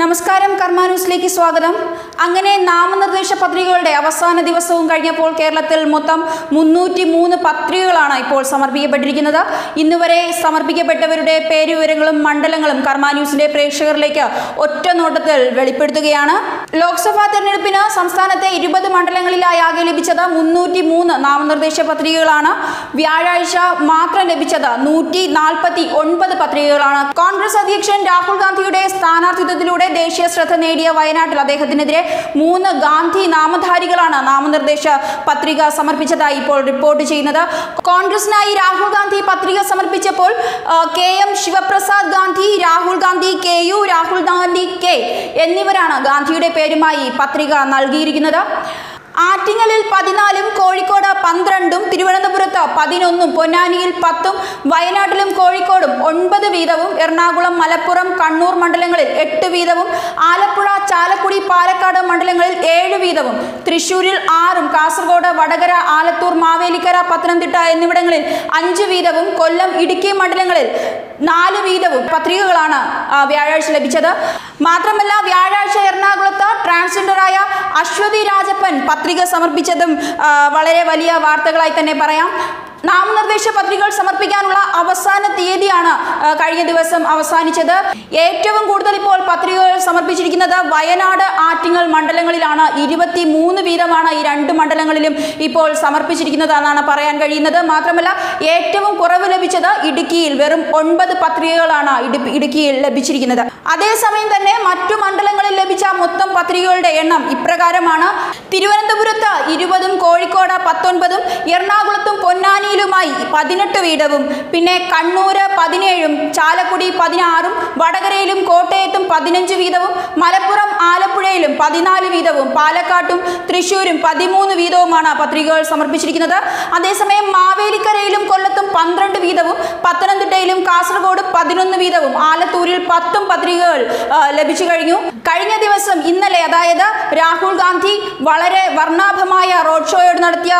നമസ്കാരം കർമാന്യൂസിലേക്ക് സ്വാഗതം. അങ്ങനെ നാമനിർദ്ദേശ പത്രികകളുടെ അവസാന ദിവസവും കഴിഞ്ഞപ്പോൾ കേരളത്തിൽ മൊത്തം മുന്നൂറ്റി മൂന്ന് പത്രികകളാണ് ഇപ്പോൾ സമർപ്പിക്കപ്പെട്ടിരിക്കുന്നത്. ഇന്നുവരെ സമർപ്പിക്കപ്പെട്ടവരുടെ പേരുവിവരങ്ങളും മണ്ഡലങ്ങളും കർമാന്യൂസിന്റെ പ്രേക്ഷകരിലേക്ക് ഒറ്റ നോട്ടത്തിൽ വെളിപ്പെടുത്തുകയാണ്. ലോക്സഭാ തെരഞ്ഞെടുപ്പിന് സംസ്ഥാനത്തെ ഇരുപത് മണ്ഡലങ്ങളിലായി ആകെ ലഭിച്ചത് മുന്നൂറ്റി മൂന്ന് നാമനിർദ്ദേശ പത്രികകളാണ്. വ്യാഴാഴ്ച മാത്രം ലഭിച്ചത് നൂറ്റി നാൽപ്പത്തി ഒൻപത് പത്രികകളാണ്. കോൺഗ്രസ് അധ്യക്ഷൻ രാഹുൽ ഗാന്ധിയുടെ സ്ഥാനാർത്ഥിത്വത്തിലൂടെ ദേശീയ ശ്രദ്ധ നേടിയ വയനാട്ടിൽ അദ്ദേഹത്തിനെതിരെ മൂന്ന് ഗാന്ധി നാമധാരികളാണ് നാമനിർദ്ദേശ പത്രിക സമർപ്പിച്ചതായി ഇപ്പോൾ റിപ്പോർട്ട് ചെയ്യുന്നത്. കോൺഗ്രസിനായി രാഹുൽ ഗാന്ധി പത്രിക സമർപ്പിച്ചപ്പോൾ K M Sivaprasad Gandhi Rahul Gandhi K U Rahul Gandhi K എന്നിവരാണ് ഗാന്ധിയുടെ പേരുമായി പത്രിക നൽകിയിരിക്കുന്നത്. ആറ്റിങ്ങലിൽ പതിനാലും കോഴിക്കോട് പന്ത്രണ്ടും തിരുവനന്തപുരത്ത് പതിനൊന്നും പൊന്നാനിയിൽ പത്തും വയനാട്ടിലും കോഴിക്കോടും ഒൻപത് വീതവും എറണാകുളം മലപ്പുറം കണ്ണൂർ മണ്ഡലങ്ങളിൽ എട്ട് വീതവും ആലപ്പുഴ ചാലക്കുടി പാലക്കാട് മണ്ഡലങ്ങളിൽ ഏഴ് വീതവും തൃശൂരിൽ ആറും കാസർഗോഡ് വടകര ആലത്തൂർ മാവേലിക്കര പത്തനംതിട്ട എന്നിവിടങ്ങളിൽ അഞ്ച് വീതവും കൊല്ലം ഇടുക്കി മണ്ഡലങ്ങളിൽ നാല് വീതവും പത്രികകളാണ് വ്യാഴാഴ്ച ലഭിച്ചത്. മാത്രമല്ല വ്യാഴാഴ്ച എറണാകുളത്ത് ട്രാൻസ്ജെൻഡറായ അശ്വതി രാജപ്പൻ പത്രിക സമർപ്പിച്ചതും വളരെ വലിയ വാർത്തകളായി തന്നെ പറയാം. നാമനിർദ്ദേശ പത്രികകൾ സമർപ്പിക്കാനുള്ള അവസാന തീയതിയാണ് കഴിഞ്ഞ ദിവസം അവസാനിച്ചത്. ഏറ്റവും കൂടുതൽ ഇപ്പോൾ പത്രികകൾ സമർപ്പിച്ചിരിക്കുന്നത് വയനാട് ആറ്റിങ്ങൽ മണ്ഡലങ്ങളിലാണ്. ഇരുപത്തി മൂന്ന് വീതമാണ് ഈ രണ്ട് മണ്ഡലങ്ങളിലും ഇപ്പോൾ സമർപ്പിച്ചിരിക്കുന്നത് എന്നാണ് പറയാൻ കഴിയുന്നത്. മാത്രമല്ല ഏറ്റവും കുറവ് ലഭിച്ചത് ഇടുക്കിയിൽ വെറും ഒൻപത് പത്രികകളാണ് ഇടുക്കിയിൽ ലഭിച്ചിരിക്കുന്നത്. അതേസമയം തന്നെ മറ്റു മണ്ഡലങ്ങളിൽ ലഭിച്ച മൊത്തം പത്രികകളുടെ എണ്ണം ഇപ്രകാരമാണ്. തിരുവനന്തപുരത്ത് ഇരുപതും കോഴിക്കോട് പത്തൊൻപതും എറണാകുളത്തും പൊന്നാനിയിലുമായി പതിനെട്ട് വീതവും. പിന്നെ കണ്ണൂര് പതിനേഴും ചാലക്കുടി പതിനാറും വടകരയിലും കോട്ടയത്തും പതിനഞ്ച് വീതവും മലപ്പുറം ആലപ്പുഴയിലും പതിനാല് വീതവും പാലക്കാട്ടും തൃശ്ശൂരും പതിമൂന്ന് വീതവുമാണ് പത്രികകൾ സമർപ്പിച്ചിരിക്കുന്നത്. അതേസമയം മാവേലിക്കരയിലും കാസർഗോഡ് പതിനൊന്ന് വീതവും ആലത്തൂരിൽ പത്തും പത്രികകൾ ലഭിച്ചു കഴിഞ്ഞു. കഴിഞ്ഞ ദിവസം ഇന്നലെ അതായത് രാഹുൽ ഗാന്ധി വളരെ വർണാഭമായ റോഡ് ഷോയോട് നടത്തിയ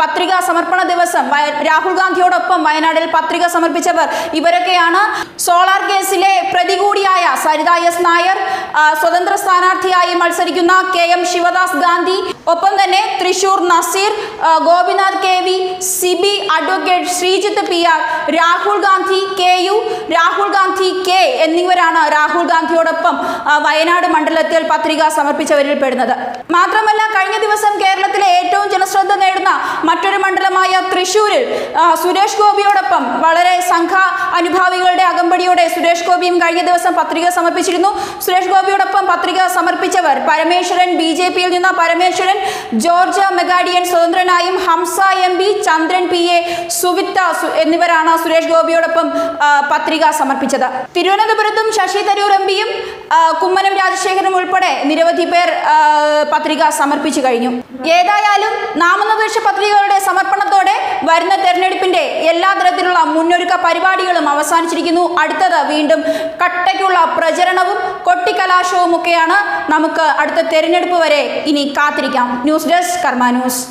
പത്രിക സമർപ്പണ ദിവസം രാഹുൽ ഗാന്ധിയോടൊപ്പം വയനാട്ടിൽ പത്രിക സമർപ്പിച്ചവർ ഇവരൊക്കെയാണ്. സോളാർ കേസിലെ പ്രതികൂടിയായ സരിത എസ് നായർ സ്വതന്ത്ര സ്ഥാനാർത്ഥിയായി മത്സരിക്കുന്ന കെ എം ശിവദാസ് ഗാന്ധി ഒപ്പം തന്നെ Thrissur Naseer Gopinath K V Sibi advocate Sreejith P R Rahul Gandhi K U Rahul Gandhi K എന്നിവരാണ് രാഹുൽ ഗാന്ധിയോടൊപ്പം വയനാട് മണ്ഡലത്തിൽ പത്രിക സമർപ്പിച്ചവരിൽ പെടുന്നത്. മാത്രമല്ല കഴിഞ്ഞ ദിവസം കേരളത്തിലെ ഏറ്റവും ജനശ്രദ്ധ നേടുന്ന മറ്റൊരു മണ്ഡലമായ തൃശൂരിൽ സുരേഷ് ഗോപിയോടൊപ്പം വളരെ സംഘ അനുഭാവികളുടെ അകമ്പടിയോടെ സുരേഷ് ഗോപിയും കഴിഞ്ഞ ദിവസം പത്രിക സമർപ്പിച്ചിരുന്നു. സുരേഷ് ഗോപിയോടൊപ്പം പത്രിക സമർപ്പിച്ചവർ പരമേശ്വരൻ ബി ജെ പിയിൽ നിന്ന് പരമേശ്വരൻ ജോർജ് മെഗാഡിയൻ സ്വതന്ത്രനായും Hamsa M P Chandran P A Suvitha എന്നിവരാണ് സുരേഷ് ഗോപിയോടൊപ്പം പത്രിക സമർപ്പിച്ചത്. തിരുവനന്തപുരത്തും ശശി തരൂർ എം പിയും കുമ്മനം രാജശേഖരനും ഉൾപ്പെടെ നിരവധി പേർ പത്രിക സമർപ്പിച്ചു കഴിഞ്ഞു. ഏതായാലും നാമനിർദ്ദേശ പത്രികകളുടെ സമർപ്പണത്തോടെ വരുന്ന തെരഞ്ഞെടുപ്പിന്റെ എല്ലാ തരത്തിലുള്ള മുന്നൊരുക്ക പരിപാടികളും അവസാനിച്ചിരിക്കുന്നു. അടുത്തത് വീണ്ടും കട്ടയ്ക്കുള്ള പ്രചരണവും കൊട്ടിക്കലാശവും ഒക്കെയാണ് നമുക്ക് അടുത്ത തെരഞ്ഞെടുപ്പ് വരെ ഇനി കാത്തിരിക്കാം. News desk Karma news.